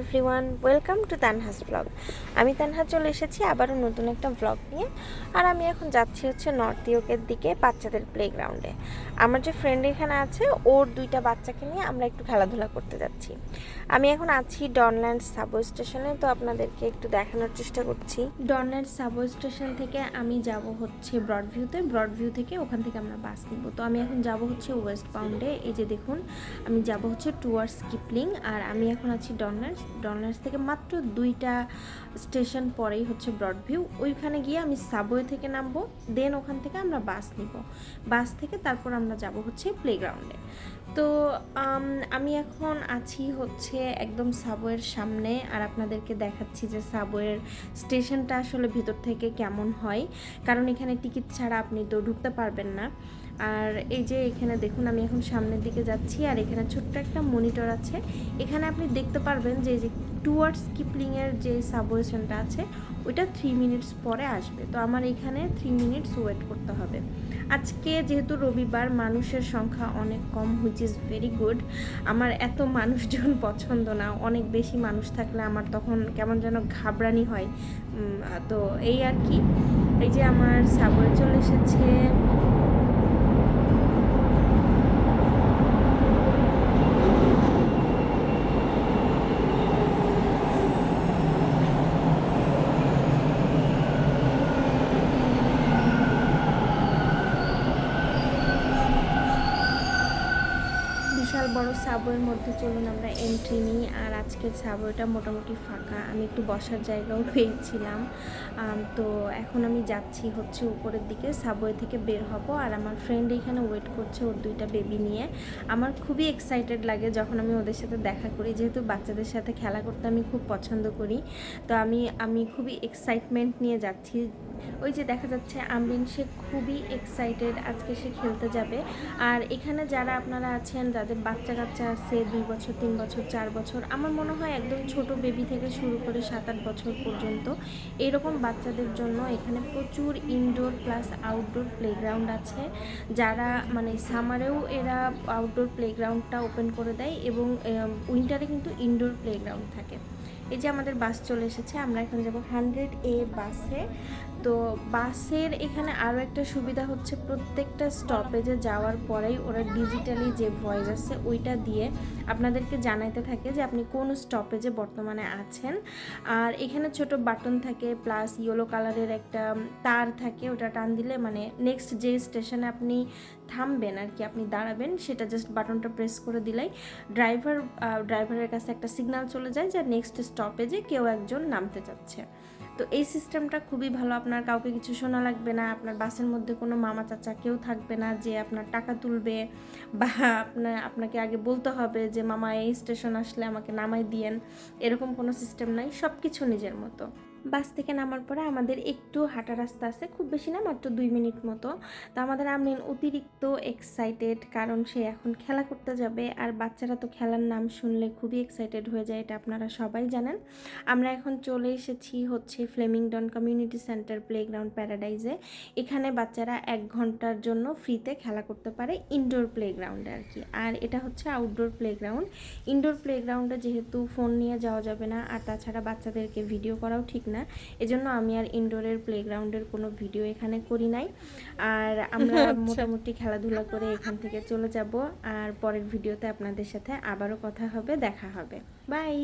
Everyone welcome to Tanha's blog আমি তানহা চলে এসেছি আবারও নতুন একটা ব্লগ নিয়ে। আর আমি এখন যাচ্ছি হচ্ছে নর্থ ইয়র্কের দিকে বাচ্চাদের প্লেগ্রাউন্ডে আমার যে ফ্রেন্ড এখানে আছে, ওর দুইটা বাচ্চাকে নিয়ে আমরা একটু খেলাধুলা করতে যাচ্ছি। আমি এখন আছি ডনল্যান্ড সাবওয়ে স্টেশনে তো আপনাদেরকে একটু দেখানোর চেষ্টা করছি। ডনল্যান্ড সাবওয়ে স্টেশন থেকে আমি যাব হচ্ছে ব্রডভিউতে ব্রডভিউ থেকে ওখান থেকে আমরা বাস নিব। তো আমি এখন যাব হচ্ছে ওয়েস্ট বাউন্ডে এই যে দেখুন, আমি যাব হচ্ছে টুয়ার্স কিপলিং আর আমি এখন আছি ডনল্যান্ডস ডনল্যান্ডস থেকে মাত্র দুইটা স্টেশন পরেই হচ্ছে ব্রডভিউ। ওইখানে গিয়ে আমি সাবওয়ে থেকে নামবো, দেন ওখান থেকে আমরা বাস নিব। বাস থেকে তারপর আমরা যাব হচ্ছে প্লেগ্রাউন্ডে। তো, আমি এখন আছি হচ্ছে একদম সাবওয়ের সামনে, আর আপনাদেরকে দেখাচ্ছি যে সাবওয়ের স্টেশনটা আসলে ভিতর থেকে কেমন হয়। কারণ এখানে টিকিট ছাড়া আপনি তো ঢুকতে পারবেন না। আর এই যে এখানে দেখুন, আমি এখন সামনের দিকে যাচ্ছি, আর এখানে ছোট্ট একটা মনিটর আছে। এখানে আপনি দেখতে পারবেন যে এই যে টুয়ার্ডস কিপলিংয়ের যে সাবওয়েশনটা আছে, ওইটা থ্রি মিনিটস পরে আসবে। তো আমার এখানে থ্রি মিনিটস ওয়েট করতে হবে। আজকে যেহেতু রবিবার, মানুষের সংখ্যা অনেক কম হুইচ ইজ ভেরি গুড আমার এত মানুষজন পছন্দ না। অনেক বেশি মানুষ থাকলে আমার তখন কেমন যেন ঘাবড়ানি হয়। তো এই আর কি। এই যে আমার সাবওয়ে চলে এসেছে। বড় সাবওয়ের মধ্যে চলুন আমরা এন্ট্রি নিই। আর আজকের সাবওয়েটা মোটামুটি ফাঁকা। আমি একটু বসার জায়গাও পেয়েছিলাম। তো এখন আমি যাচ্ছি হচ্ছে উপরের দিকে, সাবওয়ে থেকে বের হব। আর আমার ফ্রেন্ড এখানে ওয়েট করছে ওর দুইটা বেবি নিয়ে। আমার খুবই এক্সাইটেড লাগে যখন আমি ওদের সাথে দেখা করি। যেহেতু বাচ্চাদের সাথে খেলা করতে আমি খুব পছন্দ করি। তো আমি আমি খুবই এক্সাইটমেন্ট নিয়ে যাচ্ছি। ওই যে দেখা যাচ্ছে আমরিন সে খুবই এক্সাইটেড আজকে সে খেলতে যাবে। আর এখানে যারা আপনারা আছেন, যাদের বাচ্চা কাচ্চা আছে, দুই বছর, তিন বছর, চার বছর, আমার মনে হয় একদম ছোট বেবি থেকে শুরু করে সাত আট বছর পর্যন্ত এরকম বাচ্চাদের জন্য এখানে প্রচুর ইনডোর প্লাস আউটডোর প্লেগ্রাউন্ড আছে। যারা মানে সামারেও এরা আউটডোর প্লেগ্রাউন্ডটা ওপেন করে দেয় এবং উইন্টারে কিন্তু ইনডোর প্লেগ্রাউন্ড থাকে। এই যে আমাদের বাস চলে এসেছে, আমরা এখন যাব হান্ড্রেড এ বাসে। তো বাসের এখানে আরও একটা সুবিধা হচ্ছে, প্রত্যেকটা স্টপেজে যাওয়ার পরেই ওরা ডিজিটালি যে ভয়েস আছে ওইটা দিয়ে আপনাদেরকে জানাইতে থাকে যে আপনি কোন স্টপেজে বর্তমানে আছেন। আর এখানে ছোট বাটন থাকে প্লাস ইয়েলো কালারের একটা তার থাকে, ওটা টান দিলে মানে নেক্সট যে স্টেশনে আপনি থামবেন আর কি, আপনি দাঁড়াবেন, সেটা জাস্ট বাটনটা প্রেস করে দিলেই ড্রাইভার ড্রাইভারের কাছে একটা সিগন্যাল চলে যায় যে নেক্সট স্টপেজে কেউ একজন নামতে চাচ্ছে। তো এই সিস্টেমটা খুবই ভালো। আপনার কাউকে কিছু শোনা লাগবে না। আপনার বাসের মধ্যে কোনো মামা চাচা কেউ থাকবে না যে আপনার টাকা তুলবে বা আপনার আপনাকে আগে বলতে হবে যে, মামা, এই স্টেশন আসলে আমাকে নামাই দিয়েন। এরকম কোনো সিস্টেম নাই। সব কিছু নিজের মতো। বাস থেকে নামার পরে আমাদের একটু হাঁটা রাস্তা আছে, খুব বেশি না, মাত্র দুই মিনিট মতো। তো আমাদের আমরিন অতিরিক্ত এক্সাইটেড কারণ সে এখন খেলা করতে যাবে। আর বাচ্চারা তো খেলার নাম শুনলে খুবই এক্সাইটেড হয়ে যায়, এটা আপনারা সবাই জানেন। আমরা এখন চলে এসেছি হচ্ছে ফ্লেমিংডন কমিউনিটি সেন্টার প্লেগ্রাউন্ড প্যারাডাইজে এখানে বাচ্চারা এক ঘণ্টার জন্য ফ্রিতে খেলা করতে পারে ইনডোর প্লেগ্রাউন্ডে আর কি। আর এটা হচ্ছে আউটডোর প্লেগ্রাউন্ড ইনডোর প্লেগ্রাউন্ডে যেহেতু ফোন নিয়ে যাওয়া যাবে না, আর তাছাড়া বাচ্চাদেরকে ভিডিও করাও ঠিক না এজন্য আমি আর ইনডোরের প্লেগ্রাউন্ডের কোনো ভিডিও এখানে করি নাই। আর আমরা মোটামুটি খেলাধুলা করে এখান থেকে চলে যাব আর পরের ভিডিওতে আপনাদের সাথে আবারও কথা হবে দেখা হবে। বাই